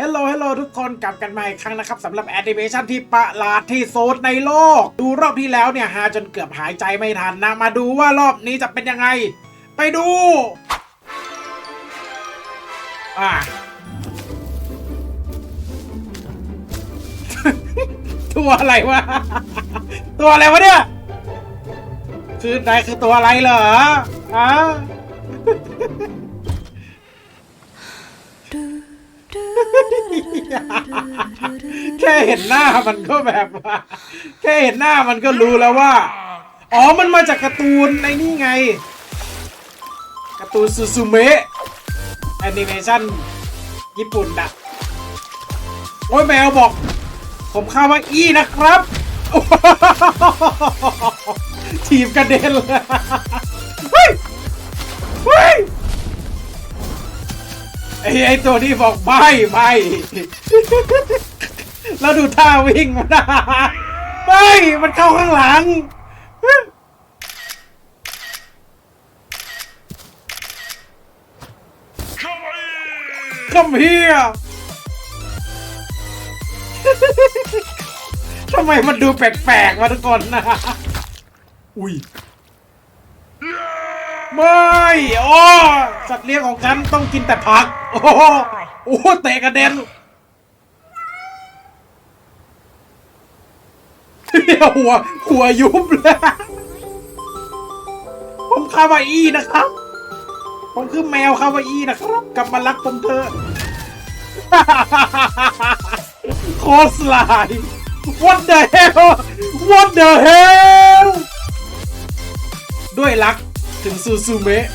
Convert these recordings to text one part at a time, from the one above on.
ฮลโลฮลโลทุกคนกลับกันมาอีกครั้งนะครับสำหรับแอนิเมชันที่ประหลาดที่สุดในโลก ดูรอบที่แล้วเนี่ยหาจนเกือบหายใจไม่ทันนะ มาดูว่ารอบนี้จะเป็นยังไง ไปดูอะตัวอะไรวะ ตัวอะไรวะเนี่ย คือนายคือตัวอะไรเหรออะ แค่เห็นหน้ามันก็แบบว่า แค่เห็นหน้ามันก็รู้แล้วว่า อ๋อ มันมาจากการ์ตูนไอ้นี่ไง การ์ตูนซูซูเมะแอนิเมชั่นญี่ปุ่นอะโอ้ยแมวบอก ผมข้าว่าอีนะครับ ทีมกระเด็นเลย ไอ้ไอ้ตัวนี้บอกไม่ไม่แล้วดูท่าวิ่งมันนะไม่มันเข้าข้างหลัง Come here ทำไมมันดูแปลกๆวะทุกคนนะ อุ้ย ไม่โอ้สัตว์เลี้ยงของฉันต้องกินแต่ผัก โอ้โหโอ้เตะกระเด็นหัว หัวยุบเลยผมคาวาอี้นะครับ ผมคือแมวคาวาอี้นะครับ กลับมารักผมเถอะโคสไลน์ What the hell What the hell ด้วยรัก ถึงซูซูเมะ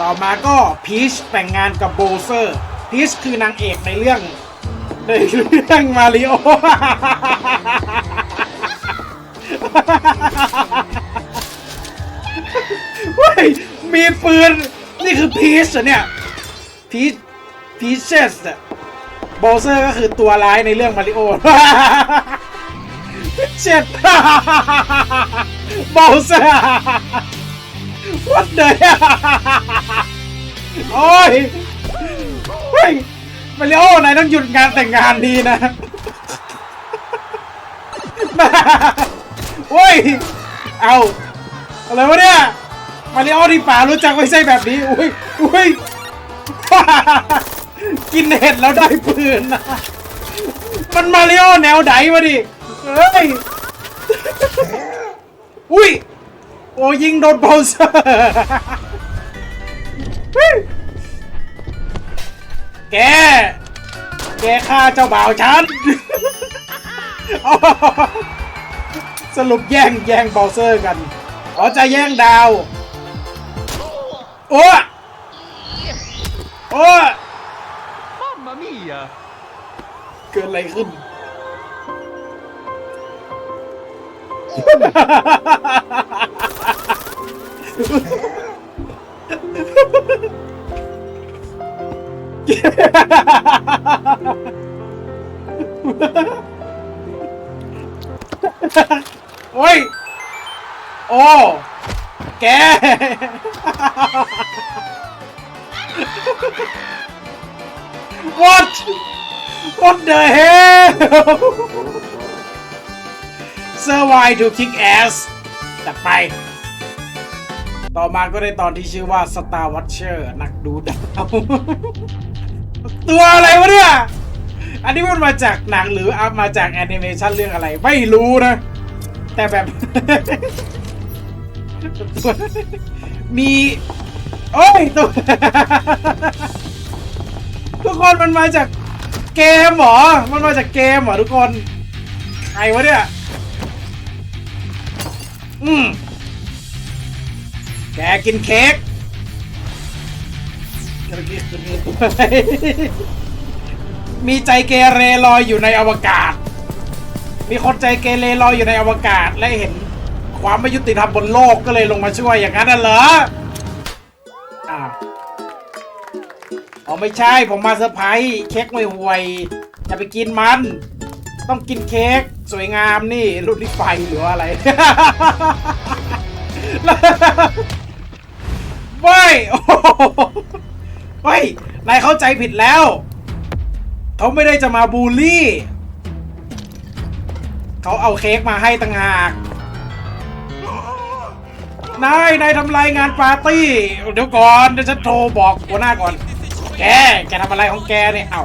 ต่อมาก็พีชแต่งงานกับโบเซอร์พีชคือนางเอกในเรื่องในเรื่องมาริโอเฮ้ยมีปืน นี่คือพีชเหรอเนี่ยพีชพีชเชสอะโบเซอร์ก็คือตัวร้ายในเรื่องมาริโอ เจ็ดโบเซอร์ What the โอ้ยเฮ้ยมาริโอนายต้องหยุดงานแต่งงานดีนะโอ้ย เอาอะไรวะเนี่ย มาริโอที่ป่ารู้จักไม่ใช่แบบนี้อุ้ยอุ้ยกินเห็ดแล้วได้ปืนนะมันมาริโอแนวไหนวะดิ เฮ้ย อุ้ย โอ้ยิงโดนเบลเซอร์เฮ้ยแก แกฆ่าเจ้าบ่าวฉัน สรุปแย่งแย่งเบลเซอร์กัน อ๋อจะแย่งดาว โอ้ โอ้ Mamma mia! เกิดอะไรขึ้น โอ้ย โอ้ แก What What the hell Survive to kick ass จัดไป ต่อมาก็ได้ตอนที่ชื่อว่า Star Watcher นักดูดาวตัวอะไรวะเนี่ย อันนี้มันมาจากหนังหรือเอามาจากแอนิเมชันเรื่องอะไร ไม่รู้นะ แต่แบบตัวมี โอ้ยตัวทุกคนมันมาจากเกมเหรอ มันมาจากเกมเหรอทุกคน ใครวะเนี่ย อืมแกกินเค้กแกกินอะไรมีใจเกเรลอยอยู่ในอวกาศ มีคนใจเกเรลอยอยู่ในอวกาศและเห็นความไม่ยุติธรรมบนโลกก็เลยลงมาช่วยอย่างนั้นน่ะเหรออ้าวอ๋อไม่ใช่ผมมาเซอร์ไพรส์เค้กไม่ห่วยอย่าไปกินมัน ต้องกินเค้กสวยงามนี่รุ่นนี้ไฟหรือว่าอะไรไม่โอ้โหเฮ้ยนายเข้าใจผิดแล้ว เขาไม่ได้จะมาบูลลี่ เขาเอาเค้กมาให้ต่างหาก นาย นายทำรายงานปาร์ตี้ เดี๋ยวก่อน เดี๋ยวฉันโทรบอกหัวหน้าก่อน แก แกทำอะไรของแกเนี่ย เอ้า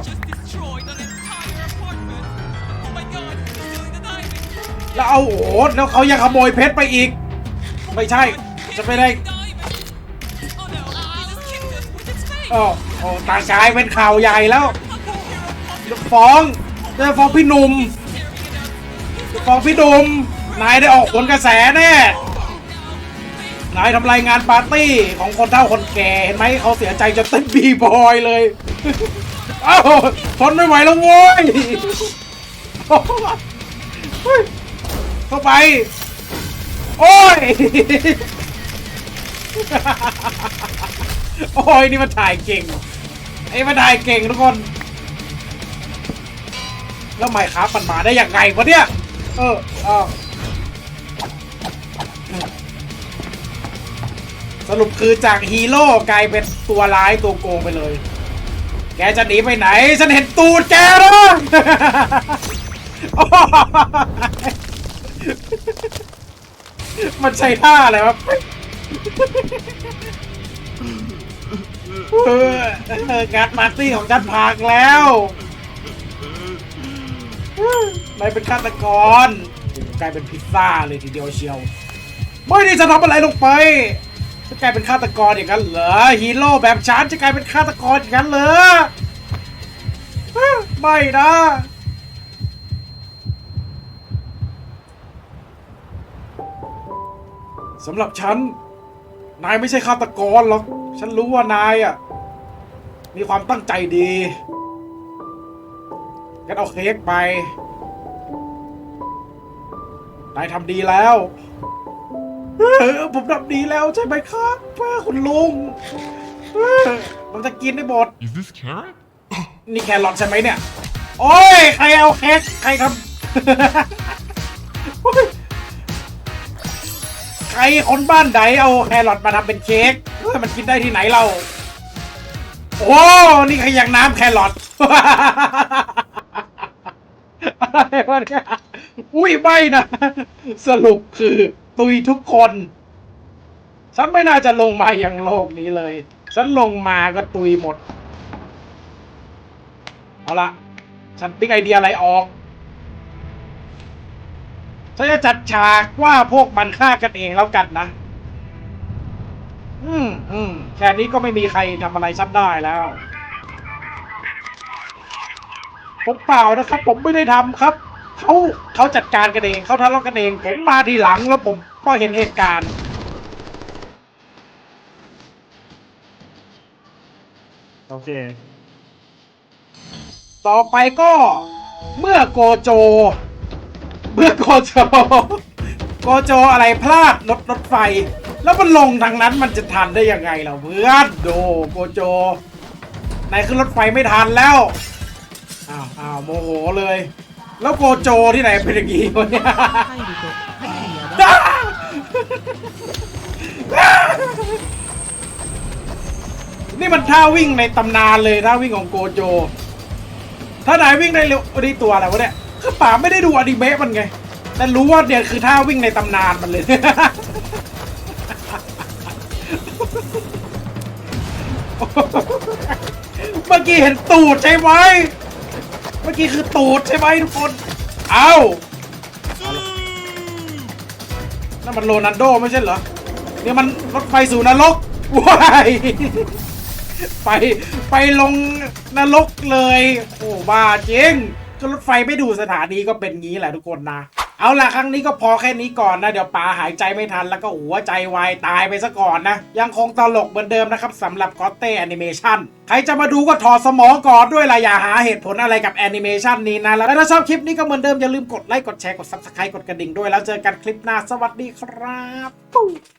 แล้วเอาโอ้โหแล้วเขายังขโมยเพชรไปอีก ไม่ใช่ จะไม่ได้โอ้โอ้ตากายเป็นข่าวใหญ่แล้วจะฟ้องจะฟ้องพี่หนุ่มจะฟ้องพี่หนุ่มนายได้ออกผลกระแสแน่นายทำรายงานปาร์ตี้ของคนเฒ่าคนแก่เห็นไหมเขาเสียใจจนเต้นบีบอยเลยเอ้าทนไม่ไหวแล้วโว้ย เข้าไป โอ้ย โอ้ย นี่มันถ่ายเก่ง ไอ้มันถ่ายเก่งทุกคน แล้วไมค์ครับมันมาได้ยังไงวะเนี่ย เออเออสรุปคือจากฮีโร่กลายเป็นตัวร้ายตัวโกงไปเลย แกจะหนีไปไหน ฉันเห็นตูดแกแล้ว มันใช้ท่าอะไรวะเอองานปาร์ตี้ของฉันพังแล้วนายเป็นฆาตกรกลายเป็นพิซซ่าเลยทีเดียวเชียว ไม่ได้จะทำอะไรลงไปจะกลายเป็นฆาตกรอย่างนั้นเหรอฮีโร่แบบฉันจะกลายเป็นฆาตกรอย่างนั้นเหรอไม่นะ สำหรับฉัน นายไม่ใช่ฆาตกรหรอก ฉันรู้ว่านายอะ มีความตั้งใจดีงั้นเอาเค้กไป นายทำดีแล้วเออผมทำดีแล้วใช่ไหมครับเพื่อคุณลุงเออผมจะกินได้หมด Is this carrot? นี่แครอทใช่ไหมเนี่ย โอ้ย ใครเอาเค้กใครทำโอ๊ยใค รคนบ้านไหนเอาแครอทมาทำเป็นเค้กเฮ้ยมันกินได้ที่ไหนเรา โอ้นี่ใครยังน้ำแครอทอะไรวะเนี่ยอุ้ยไม่นะ สรุปคือ ตุยทุกคน ฉันไม่น่าจะลงมาอย่างโลกนี้เลย ฉันลงมาก็ตุยหมด เอาละฉันปิ๊กไอเดียอะไรออก ฉันจะจัดฉากว่าพวกมันฆ่ากันเองแล้วกันนะ อืมอืมแค่นี้ก็ไม่มีใครทำอะไรฉันได้แล้ว ผมเปล่านะครับ ผมไม่ได้ทำครับ เขาเขาจัดการกันเอง เขาทะเลาะกันเอง ผมมาทีหลังแล้วผมก็เห็นเหตุการณ์โอเค ต่อไปก็เมื่อโกโจ พื่อโกโจโกโจอะไรพลาดรถรถไฟ แล้วมันลงทางนั้นมันจะทันได้ยังไงเราเพื่อนโดโกโจไหนขึ้นรถไฟไม่ทันแล้วอ้าวอ้าวโมโหเลย แล้วโกโจที่ไหนเป็นอย่างนี้วะเนี่ยนี่มันท่าวิ่งในตำนานเลยท่าวิ่งของโกโจ ถ้าไหนวิ่งได้เร็วนี่ตัวแล้รวะเนี่ย คือป่าไม่ได้ดูอนิเมะมันไง แต่รู้ว่าเนี่ยคือท่าวิ่งในตำนานมันเลย เมื่อกี้เห็นตูดใช่ไหม เมื่อกี้คือตูดใช่ไหมทุกคน เอานั่นมันโรนัลโดไม่ใช่เหรอ เนี่ยมันรถไฟสู่นรกว้ายไป ไปลงนรกเลย โอ้บ้าจริง รถไฟไม่ดูสถานีก็เป็นงี้แหละทุกคนนะ เอาล่ะครั้งนี้ก็พอแค่นี้ก่อนนะ เดี๋ยวปาหายใจไม่ทันแล้วก็หัวใจวายตายไปซะก่อนนะ ยังคงตลกเหมือนเดิมนะครับสำหรับกอตเต้แอนิเมชันใครจะมาดูก็ถอดสมองก่อนด้วยล่ะอย่าหาเหตุผลอะไรกับแอนิเมชันนี้นะ แล้วถ้าชอบคลิปนี้ก็เหมือนเดิมอย่าลืมกดไลค์กดแชร์กด subscribe กดกระดิ่งด้วยแล้วเจอกันคลิปหน้าสวัสดีครับ